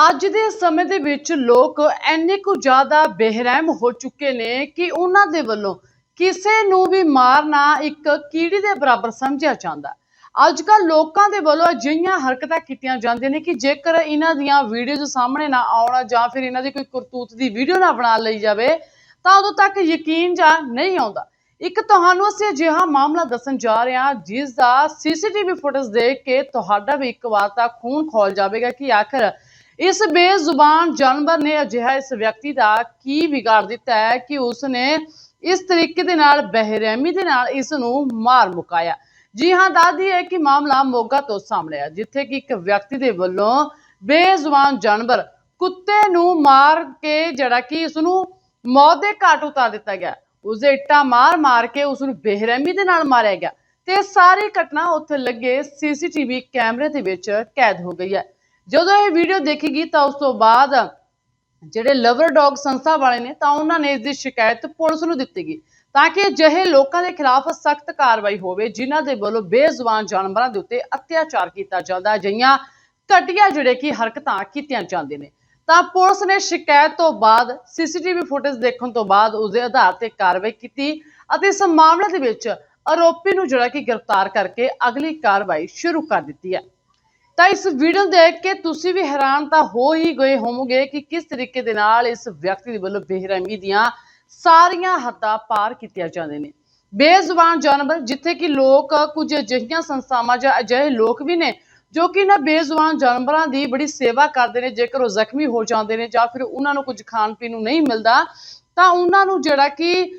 ਅੱਜ ਦੇ ਸਮੇਂ ਦੇ ਵਿੱਚ ਲੋਕ ਇੰਨੇ ਕੁ ਜ਼ਿਆਦਾ ਬੇਰਹਿਮ ਹੋ ਚੁੱਕੇ ਨੇ ਕਿ ਉਹਨਾਂ ਦੇ ਵੱਲੋਂ ਕਿਸੇ ਨੂੰ ਵੀ ਮਾਰਨਾ ਇੱਕ ਕੀੜੀ ਦੇ ਬਰਾਬਰ ਸਮਝਿਆ ਜਾਂਦਾ। ਅੱਜ ਕੱਲ ਲੋਕਾਂ ਦੇ ਵੱਲੋਂ ਅਜਿਹੀਆਂ ਹਰਕਤਾਂ ਕੀਤੀਆਂ ਜਾਂਦੀਆਂ ਨੇ ਕਿ ਜੇਕਰ ਇਹਨਾਂ ਦੀਆਂ ਵੀਡੀਓਜ਼ ਸਾਹਮਣੇ ਨਾ ਆਉਣ ਜਾਂ ਫਿਰ ਇਹਨਾਂ ਦੀ ਕੋਈ ਕਰਤੂਤ ਦੀ ਵੀਡੀਓ ਨਾ ਬਣਾ ਲਈ ਜਾਵੇ, ਤਾਂ ਉਦੋਂ ਤੱਕ ਯਕੀਨ ਜਾਂ ਨਹੀਂ ਆਉਂਦਾ। ਇੱਕ ਤੁਹਾਨੂੰ ਅਸੀਂ ਅਜਿਹਾ ਮਾਮਲਾ ਦੱਸਣ ਜਾ ਰਹੇ ਹਾਂ ਜਿਸ ਦਾ ਸੀਸੀਟੀਵੀ ਫੁਟੇਜ ਦੇਖ ਕੇ ਤੁਹਾਡਾ ਵੀ ਇੱਕ ਵਾਰ ਤਾਂ ਖੂਨ ਖੋਲ ਜਾਵੇਗਾ ਕਿ ਆਖਰ ਇਸ ਬੇਜ਼ੁਬਾਨ ਜਾਨਵਰ ਨੇ ਅਜਿਹਾ ਇਸ ਵਿਅਕਤੀ ਦਾ ਕੀ ਵਿਗਾੜ ਦਿੱਤਾ ਹੈ ਕਿ ਉਸ ਨੇ ਇਸ ਤਰੀਕੇ ਦੇ ਨਾਲ, ਬੇਰਹਿਮੀ ਦੇ ਨਾਲ ਇਸ ਨੂੰ ਮਾਰ ਮੁਕਾਇਆ। ਜੀ ਹਾਂ ਦਾਦੀ ਹੈ ਕਿ ਮਾਮਲਾ ਮੋਗਾ ਤੋਂ ਸਾਹਮਣੇ ਆਇਆ, ਜਿੱਥੇ ਕਿ ਇੱਕ ਵਿਅਕਤੀ ਦੇ ਵੱਲੋਂ ਬੇਜ਼ੁਬਾਨ ਜਾਨਵਰ ਕੁੱਤੇ ਨੂੰ ਮਾਰ ਕੇ, ਜਿਹੜਾ ਕਿ ਇਸ ਨੂੰ ਮੌਤ ਦੇ ਘਾਟ ਉਤਾਰ ਦਿੱਤਾ ਗਿਆ। ਉਸਦੇ ਇੱਟਾਂ ਮਾਰ ਮਾਰ ਕੇ ਉਸ ਨੂੰ ਬੇਰਹਿਮੀ ਦੇ ਨਾਲ ਮਾਰਿਆ ਗਿਆ ਤੇ ਸਾਰੀ ਘਟਨਾ ਉੱਥੇ ਲੱਗੇ ਸੀਸੀਟੀਵੀ ਕੈਮਰੇ ਦੇ ਵਿੱਚ ਕੈਦ ਹੋ ਗਈ ਹੈ। ਜਦੋਂ ਇਹ ਵੀਡੀਓ ਦੇਖੇਗੀ ਤਾਂ ਉਸ ਤੋਂ ਬਾਅਦ ਜਿਹੜੇ ਲਵਰ ਡੌਗ ਸੰਸਥਾ ਵਾਲੇ ਨੇ ਤਾਂ ਉਹਨਾਂ ਨੇ ਇਸ ਦੀ ਸ਼ਿਕਾਇਤ ਪੁਲਿਸ ਨੂੰ ਦਿੱਤੀ ਗਈ ਤਾਂ ਕਿ ਅਜਿਹੇ ਲੋਕਾਂ ਦੇ ਖਿਲਾਫ ਸਖਤ ਕਾਰਵਾਈ ਹੋਵੇ, ਜਿਨ੍ਹਾਂ ਦੇ ਵੱਲੋਂ ਬੇਜ਼ੁਬਾਨ ਜਾਨਵਰਾਂ ਦੇ ਉੱਤੇ ਅਤਿਆਚਾਰ ਕੀਤਾ ਜਾਂਦਾ, ਅਜਿਹੀਆਂ ਘਟੀਆ ਜਿਹੜੇ ਕਿ ਹਰਕਤਾਂ ਕੀਤੀਆਂ ਜਾਂਦੀਆਂ ਨੇ। ਤਾਂ ਪੁਲਿਸ ਨੇ ਸ਼ਿਕਾਇਤ ਤੋਂ ਬਾਅਦ ਸੀਸੀਟੀਵੀ ਫੁਟੇਜ ਦੇਖਣ ਤੋਂ ਬਾਅਦ ਉਸ ਦੇ ਆਧਾਰ ਤੇ ਕਾਰਵਾਈ ਕੀਤੀ ਅਤੇ ਇਸ ਮਾਮਲੇ ਦੇ ਵਿੱਚ ਆਰੋਪੀ ਨੂੰ ਜਿਹੜਾ ਕਿ ਗ੍ਰਿਫਤਾਰ ਕਰਕੇ ਅਗਲੀ ਕਾਰਵਾਈ ਸ਼ੁਰੂ ਕਰ ਦਿੱਤੀ ਹੈ। ਤਾਂ ਇਸ ਵੀਡੀਓ ਨੂੰ ਦੇਖ ਕੇ ਤੁਸੀਂ ਵੀ ਹੈਰਾਨ ਤਾਂ ਹੋ ਹੀ ਗਏ ਹੋਵੋਗੇ ਕਿ ਕਿਸ ਤਰੀਕੇ ਦੇ ਨਾਲ ਇਸ ਵਿਅਕਤੀ ਦੇ ਵੱਲੋਂ ਬੇਰਹਿਮੀ ਦੀਆਂ ਸਾਰੀਆਂ ਹੱਦਾਂ ਪਾਰ ਕੀਤੀਆਂ ਜਾਂਦੀਆਂ ਨੇ। ਬੇਜ਼ੁਬਾਨ ਜਾਨਵਰ, ਜਿੱਥੇ ਕਿ ਲੋਕ ਕੁਝ ਅਜਿਹੀਆਂ ਸੰਸਥਾਵਾਂ ਜਾਂ ਅਜਿਹੇ ਲੋਕ ਵੀ ਨੇ ਜੋ ਕਿ ਇਹਨਾਂ ਬੇਜ਼ੁਬਾਨ ਜਾਨਵਰਾਂ ਦੀ ਬੜੀ ਸੇਵਾ ਕਰਦੇ ਨੇ, ਜੇਕਰ ਉਹ ਜ਼ਖਮੀ ਹੋ ਜਾਂਦੇ ਨੇ ਜਾਂ ਫਿਰ ਉਹਨਾਂ ਨੂੰ ਕੁਝ ਖਾਣ ਪੀਣ ਨੂੰ ਨਹੀਂ ਮਿਲਦਾ, ਤਾਂ ਉਹਨਾਂ ਨੂੰ ਜਿਹੜਾ ਕਿ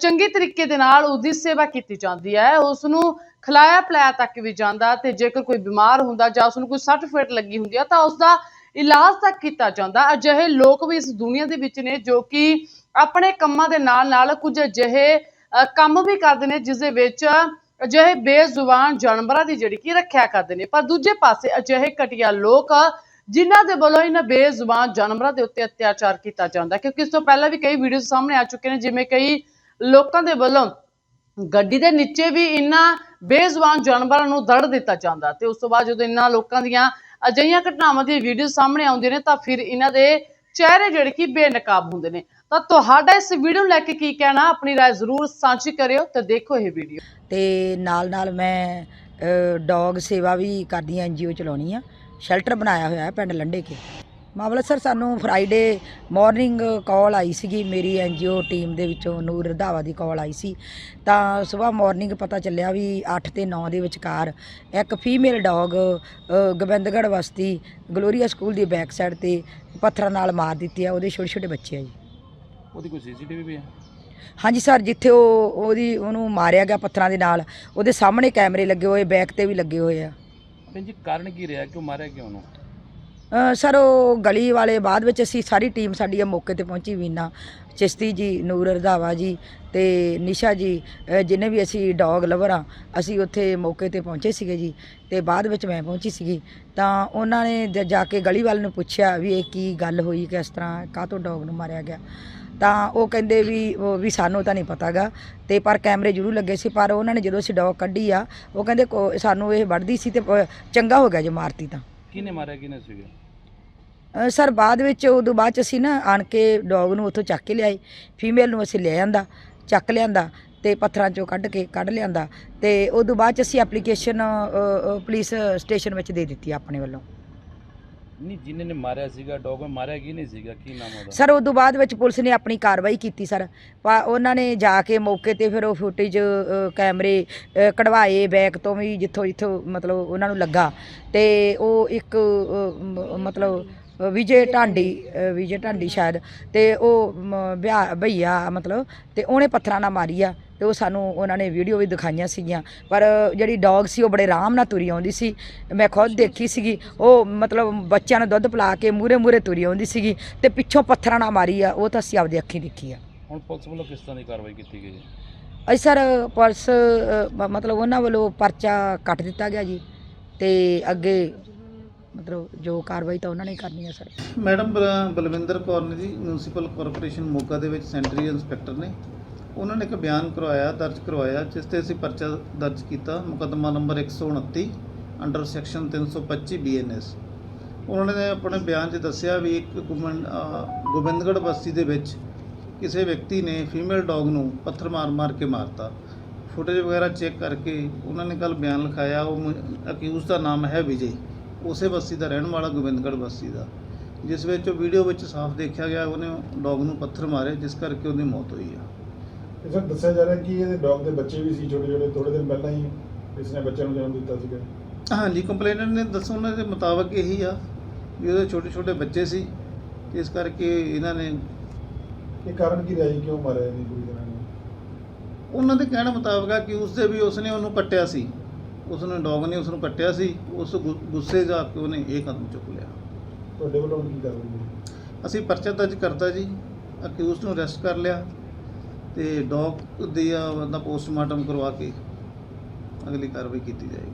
ਚੰਗੇ ਤਰੀਕੇ ਦੇ ਨਾਲ ਉਸਦੀ ਸੇਵਾ ਕੀਤੀ ਜਾਂਦੀ ਹੈ। ਉਸ ਨੂੰ ਖਿਲਾਇਆ ਪਿਲਾਇਆ ਤੱਕ ਵੀ ਜਾਂਦਾ ਤੇ ਜੇਕਰ ਕੋਈ ਬਿਮਾਰ ਹੁੰਦਾ ਜਾਂ ਉਸ ਨੂੰ ਕੋਈ ਸੱਟ ਫੇਟ ਲੱਗੀ ਹੁੰਦੀ ਹੈ ਤਾਂ ਉਸ ਦਾ ਇਲਾਜ ਤੱਕ ਕੀਤਾ ਜਾਂਦਾ। ਅਜਿਹੇ ਲੋਕ ਵੀ ਇਸ ਦੁਨੀਆ ਦੇ ਵਿੱਚ ਨੇ ਜੋ ਕਿ ਆਪਣੇ ਕੰਮਾਂ ਦੇ ਨਾਲ ਨਾਲ ਕੁਝ ਅਜਿਹੇ ਕੰਮ ਵੀ ਕਰਦੇ ਨੇ ਜਿਸ ਦੇ ਵਿੱਚ ਅਜਿਹੇ ਬੇਜ਼ੁਬਾਨ ਜਾਨਵਰਾਂ ਦੀ ਜਿਹੜੀ ਕਿ ਰੱਖਿਆ ਕਰਦੇ ਨੇ। ਪਰ ਦੂਜੇ ਪਾਸੇ ਅਜਿਹੇ ਘਟੀਆ ਲੋਕ ਜਿਨ੍ਹਾਂ ਦੇ ਵੱਲੋਂ ਇਹਨਾਂ ਬੇਜ਼ੁਬਾਨ ਜਾਨਵਰਾਂ ਦੇ ਉੱਤੇ ਅਤਿਆਚਾਰ ਕੀਤਾ ਜਾਂਦਾ ਕਿਉਂਕਿ ਇਸ ਤੋਂ ਪਹਿਲਾਂ ਵੀ ਕਈ ਵੀਡੀਓ ਸਾਹਮਣੇ ਆ ਚੁੱਕੇ ਨੇ, ਜਿਵੇਂ ਕਈ ਲੋਕਾਂ ਦੇ ਵੱਲੋਂ ਗੱਡੀ ਦੇ ਨੀਚੇ ਵੀ ਇਹਨਾਂ ਬੇਜ਼ੁਬਾਨ ਜਾਨਵਰਾਂ ਨੂੰ ਦੜ ਦਿੱਤਾ ਜਾਂਦਾ ਤੇ ਉਸ ਤੋਂ ਬਾਅਦ ਜਦੋਂ ਇਹਨਾਂ ਲੋਕਾਂ ਦੀਆਂ ਅਜਿਹੀਆਂ ਘਟਨਾਵਾਂ ਦੀ ਵੀਡੀਓ ਸਾਹਮਣੇ ਆਉਂਦੀਆਂ ਨੇ ਤਾਂ ਫਿਰ ਇਹਨਾਂ ਦੇ ਚਿਹਰੇ ਜਿਹੜੇ ਕਿ ਬੇਨਕਾਬ ਹੁੰਦੇ ਨੇ ਤਾਂ ਤੁਹਾਡਾ ਇਸ ਵੀਡੀਓ ਨੂੰ ਲੈ ਕੇ ਕੀ ਕਹਿਣਾ ਆਪਣੀ رائے ਜ਼ਰੂਰ ਸਾਂਝੀ ਕਰਿਓ ਤੇ ਦੇਖੋ ਇਹ ਵੀਡੀਓ ਤੇ ਨਾਲ ਨਾਲ ਮੈਂ ਡੌਗ ਸੇਵਾ ਵੀ ਕਰਦੀ ਹਾਂ ਐਨਜੀਓ ਚਲਾਉਣੀ ਆ ਸ਼ੈਲਟਰ ਬਣਾਇਆ ਹੋਇਆ ਹੈ ਪਿੰਡ ਲੰਡੇ ਕੇ ਮਾਮਲਾ ਸਰ ਸਾਨੂੰ ਫਰਾਈਡੇ ਮਾਰਨਿੰਗ ਕਾਲ ਆਈ ਸੀਗੀ ਮੇਰੀ ਐਨਜੀਓ ਟੀਮ ਦੇ ਵਿੱਚੋਂ ਨੂਰ ਰਧਾਵਾ ਦੀ ਕਾਲ ਆਈ ਸੀ। ਤਾਂ ਸਵੇਰ ਮਾਰਨਿੰਗ ਪਤਾ ਚੱਲਿਆ ਵੀ 8 ਤੇ 9 ਦੇ ਵਿਚਕਾਰ ਇੱਕ ਫੀਮੇਲ ਡੌਗ ਗੋਬਿੰਦਗੜ੍ਹ ਬਸਤੀ ਗਲੋਰੀਆ ਸਕੂਲ ਦੀ ਬੈਕ ਸਾਈਡ ਤੇ ਪੱਥਰਾਂ ਨਾਲ ਮਾਰ ਦਿੱਤੀ ਆ ਉਹਦੇ ਛੋਟੇ ਛੋਟੇ ਬੱਚੇ ਆ ਜੀ। ਉਹਦੀ ਕੋਈ ਸੀਸੀਟੀਵੀ ਵੀ ਹੈ ਹਾਂਜੀ ਸਰ ਜਿੱਥੇ ਉਹ ਉਹਦੀ ਉਹਨੂੰ ਮਾਰਿਆ ਗਿਆ ਪੱਥਰਾਂ ਦੇ ਨਾਲ ਉਹਦੇ ਸਾਹਮਣੇ ਕੈਮਰੇ ਲੱਗੇ ਹੋਏ ਬੈਕ ਤੇ ਵੀ ਲੱਗੇ ਹੋਏ ਆ। ਜੀ ਕਾਰਨ ਕੀ ਰਿਹਾ? ਕਿਉਂ ਮਾਰਿਆ ਕਿਉਂ ਉਹਨੂੰ? ਸਰ ਉਹ ਗਲੀ ਵਾਲੇ ਬਾਅਦ ਵਿੱਚ ਅਸੀਂ ਸਾਰੀ ਟੀਮ ਸਾਡੀ ਆ ਮੌਕੇ ਤੇ ਪਹੁੰਚੀ ਵੀਨਾ। ਚਿਸ਼ਤੀ ਜੀ ਨੂਰ ਰਧਾਵਾ ਜੀ ਤੇ ਨਿਸ਼ਾ ਜੀ ਅ, ਜਿੰਨੇ ਵੀ ਅਸੀਂ ਡੌਗ ਲਵਰ ਆ ਅਸੀਂ ਉੱਥੇ ਮੌਕੇ ਤੇ ਪਹੁੰਚੇ ਸੀਗੇ ਜੀ ਤੇ ਬਾਅਦ ਵਿੱਚ ਮੈਂ ਪਹੁੰਚੀ ਸੀਗੀ। ਤਾਂ ਉਹਨਾਂ ਨੇ ਜ- ਜਾ ਕੇ ਗਲੀ ਵਾਲੇ ਨੂੰ ਪੁੱਛਿਆ ਵੀ ਇਹ ਕੀ ਗੱਲ ਹੋਈ ਕਿਸ ਤਰ੍ਹਾਂ ਕਾਹਤੋਂ ਡੌਗ ਨੂੰ ਮਾਰਿਆ ਗਿਆ। ਤਾਂ ਉਹ ਕਹਿੰਦੇ ਵੀ ਉਹ ਵੀ ਸਾਨੂੰ ਤਾਂ ਨਹੀਂ ਪਤਾਗਾ ਤੇ ਪਰ ਕੈਮਰੇ ਜ਼ਰੂਰ ਲੱਗੇ ਸੀ ਪਰ ਉਹਨਾਂ ਨੇ ਜਦੋਂ ਅਸੀਂ ਡੌਗ ਕੱਢੀ ਆ ਉਹ ਕਹਿੰਦੇ ਕੋ- ਸਾਨੂੰ ਇਹ ਵੱਢਦੀ ਸੀ ਤੇ ਚੰਗਾ ਹੋ ਗਿਆ ਜੇ ਮਾਰਤੀ ਤਾਂ। ਕਿਹਨੇ ਮਾਰਿਆ ਕਿਹਨੇ ਸੀਗੇ? ਅ, ਸਰ ਬਾਅਦ ਵਿੱਚ ਉਦੋਂ ਬਾਅਦ ਚ ਅਸੀਂ ਨਾ ਆਣ ਕੇ ਡੌਗ ਨੂੰ ਉੱਥੋਂ ਚੱਕ ਕੇ ਲਿਆਏ ਫੀਮੇਲ ਨੂੰ ਅਸੀਂ ਲੈ ਆਂਦਾ ਚੱਕ ਲਿਆਂਦਾ ਤੇ ਪੱਥਰਾਂ ਚੋਂ ਕੱਢ ਕੇ ਕੱਢ ਲਿਆਂਦਾ ਤੇ ਉਦੋਂ ਬਾਅਦ ਚ ਅਸੀਂ ਐਪਲੀਕੇਸ਼ਨ ਪੁਲਿਸ ਸਟੇਸ਼ਨ ਵਿੱਚ ਦੇ ਦਿੱਤੀ ਆਪਣੇ ਵੱਲੋਂ। ਨਹੀਂ ਜਿਨ੍ਹਾਂ ਨੇ ਮਾਰਿਆ ਸੀਗਾ ਡੌਗ ਮਾਰਿਆ ਕੀ ਨਹੀਂ ਸੀਗਾ? ਕੀ ਨਾਮ ਉਹਦਾ? ਸਰ ਉਦੋਂ ਬਾਅਦ ਵਿੱਚ ਪੁਲਿਸ ਨੇ ਆਪਣੀ ਕਾਰਵਾਈ ਕੀਤੀ ਸਰ ਪਾ- ਉਹਨਾਂ ਨੇ ਜਾ ਕੇ ਮੌਕੇ ਤੇ ਫਿਰ ਉਹ ਫੁਟੇਜ ਕੈਮਰੇ ਅ, ਕਢਵਾਏ ਬੈਕ ਤੋਂ ਵੀ ਜਿੱਥੋਂ ਜਿੱਥੋਂ ਮਤਲਬ ਉਹਨਾਂ ਨੂੰ ਲੱਗਾ। ਤੇ ਉਹ ਇੱਕ ਅ, ਮ- ਮਤਲਬ ਅ, ਵਿਜੇ ਢਾਂਡੀ ਅ, ਵਿਜੇ ਢਾਂਡੀ ਸ਼ਾਇਦ। ਤੇ ਉਹ ਮ, ਵਿਆਹ ਭਈਆ ਮਤਲਬ ਤੇ ਉਹਨੇ ਪੱਥਰਾਂ ਨਾਲ ਮਾਰੀ ਆ। ਤੇ ਉਹ ਸਾਨੂੰ ਉਹਨਾਂ ਨੇ ਵੀਡੀਓ ਵੀ ਦਿਖਾਈਆਂ ਸੀਗੀਆਂ। ਪਰ ਜਿਹੜੀ ਡੌਗ ਸੀ ਉਹ ਬੜੇ ਆਰਾਮ ਨਾਲ ਤੁਰੀ ਆਉਂਦੀ ਸੀ। ਮੈਂ ਖੁਦ ਦੇਖੀ ਸੀਗੀ। ਉਹ ਮਤਲਬ ਬੱਚਿਆਂ ਨੂੰ ਦੁੱਧ ਪਿਲਾ ਕੇ ਮੂਰੇ ਮੂਰੇ ਤੁਰੀ ਆਉਂਦੀ ਸੀਗੀ ਤੇ ਪਿੱਛੋਂ ਪੱਥਰਾਂ ਨਾਲ ਮਾਰੀ ਆ। ਉਹ ਤਾਂ ਅਸੀਂ ਆਪਦੀ ਅੱਖੀਂ ਦੇਖੀ ਆ। ਹੁਣ ਪੁਲਿਸ ਵੱਲੋਂ ਕਿਸ ਤਰ੍ਹਾਂ ਦੀ ਕਾਰਵਾਈ ਕੀਤੀ ਗਈ ਹੈ? ਅਸੀਂ ਸਰ ਪੁਲਿਸ ਮਤਲਬ ਉਹਨਾਂ ਵੱਲੋਂ ਪਰਚਾ ਕੱਟ ਦਿੱਤਾ ਗਿਆ ਜੀ ਤੇ ਅੱਗੇ ਮਤਲਬ ਜੋ ਕਾਰਵਾਈ ਤਾਂ ਉਹਨਾਂ ਨੇ ਕਰਨੀ ਹੈ ਸਰ। ਮੈਡਮ ਬਲ- ਬਲਵਿੰਦਰ ਕੌਰ ਨੇ ਜੀ ਮਿਊਨਿਸਪਲ ਕਾਰਪੋਰੇਸ਼ਨ ਮੋਗਾ ਦੇ ਵਿੱਚ ਸੈਂਟਰੀ ਇੰਸਪੈਕਟਰ ਨੇ। ਉਹਨਾਂ ਨੇ ਇੱਕ ਬਿਆਨ ਕਰਵਾਇਆ, ਦਰਜ ਕਰਵਾਇਆ, ਜਿਸ ਤੇ ਅਸੀਂ ਪਰਚਾ ਦਰਜ ਕੀਤਾ। ਮੁਕੱਦਮਾ ਨੰਬਰ 129 ਅੰਡਰ ਸੈਕਸ਼ਨ 325 ਬੀਐਨਐਸ ਉਹਨਾਂ ਨੇ ਆਪਣੇ ਬਿਆਨ 'ਚ ਦੱਸਿਆ ਵੀ ਇੱਕ ਗੁਮਨ ਗੋਬਿੰਦਗੜ੍ਹ ਬਸਤੀ ਦੇ ਵਿੱਚ ਕਿਸੇ ਵਿਅਕਤੀ ਨੇ ਫੀਮੇਲ ਡੌਗ ਨੂੰ ਪੱਥਰ ਮਾਰ-ਮਾਰ ਕੇ ਮਾਰਤਾ। ਫੁਟੇਜ ਵਗੈਰਾ ਚੈੱਕ ਕਰਕੇ ਉਹਨਾਂ ਨੇ ਕੱਲ ਬਿਆਨ ਲਿਖਾਇਆ, ਉਹ ਅਕਿਊਜ਼ ਦਾ ਨਾਮ ਹੈ ਵਿਜੇ। ਉਸੇ ਬਸਤੀ ਦਾ ਰਹਿਣ ਵਾਲਾ ਗੋਬਿੰਦਗੜ੍ਹ ਬਸਤੀ ਦਾ। ਜਿਸ ਵਿੱਚ ਉਹ ਵੀਡੀਓ ਵਿੱਚ ਸਾਫ਼ ਦੇਖਿਆ ਗਿਆ, ਉਹਨੇ ਡੌਗ ਨੂੰ ਪੱਥਰ ਮਾਰੇ, ਜਿਸ ਕਰਕੇ ਉਹਦੀ ਮੌਤ ਹੋਈ ਆ। ਇਹ ਸਰ ਦੱਸਿਆ ਜਾ ਰਿਹਾ ਕਿ ਇਹਦੇ ਡੌਗ ਦੇ ਬੱਚੇ ਵੀ ਸੀ ਛੋਟੇ ਛੋਟੇ ਥੋੜੇ ਦਿਨ ਪਹਿਲਾਂ ਹੀ ਇਸ ਨੇ ਬੱਚਿਆਂ ਨੂੰ ਜਨਮ ਦਿੱਤਾ ਸੀਗਾ। ਹਾਂਜੀ ਕੰਪਲੇਨੈਂਟ ਨੇ ਦੱਸੋ ਉਹਨਾਂ ਦੇ ਮੁਤਾਬਕ ਇਹੀ ਆ ਵੀ ਉਹਦੇ ਛੋਟੇ ਛੋਟੇ ਬੱਚੇ ਸੀ ਤੇ ਇਸ ਕਰਕੇ ਇਹਨਾਂ ਨੇ ਇਹ ਕਾਰਨ ਕੀ ਰਿਹਾ ਜੀ? ਕਿਉਂ ਮਾਰਿਆ ਇਹਦੀ ਪੂਰੀ ਤਰ੍ਹਾਂ ਨੂੰ ਉਹਨਾਂ ਦੇ ਕਹਿਣ ਮੁਤਾਬਕ ਆ ਕਿ ਉਸਦੇ ਵੀ ਉਸਨੇ ਉਹਨੂੰ ਕੱਟਿਆ ਸੀ। ਉਸ ਨੇ ਡੌਗ ਨੇ ਉਸ ਨੂੰ ਕੱਟਿਆ ਸੀ ਉਸ ਗੁ- ਗੁੱਸੇ 'ਚ ਆ ਕੇ ਉਹਨੇ ਇਹ ਕਦਮ ਚੁੱਕ ਲਿਆ। ਤੁਹਾਡੇ ਵੱਲੋਂ ਕੀ ਹੈ ਅਸੀਂ ਪਰਚਾ ਦਰਜ ਕਰਤਾ ਜੀ ਅਕਿਊਜ਼ ਨੂੰ ਅਰੈਸਟ ਕਰ ਲਿਆ। ਤੇ ਡੌਗ ਦੀ ਆ ਉਹਦਾ ਪੋਸਟਮਾਰਟਮ ਕਰਵਾ ਕੇ ਅਗਲੀ ਕਾਰਵਾਈ ਕੀਤੀ ਜਾਏਗੀ।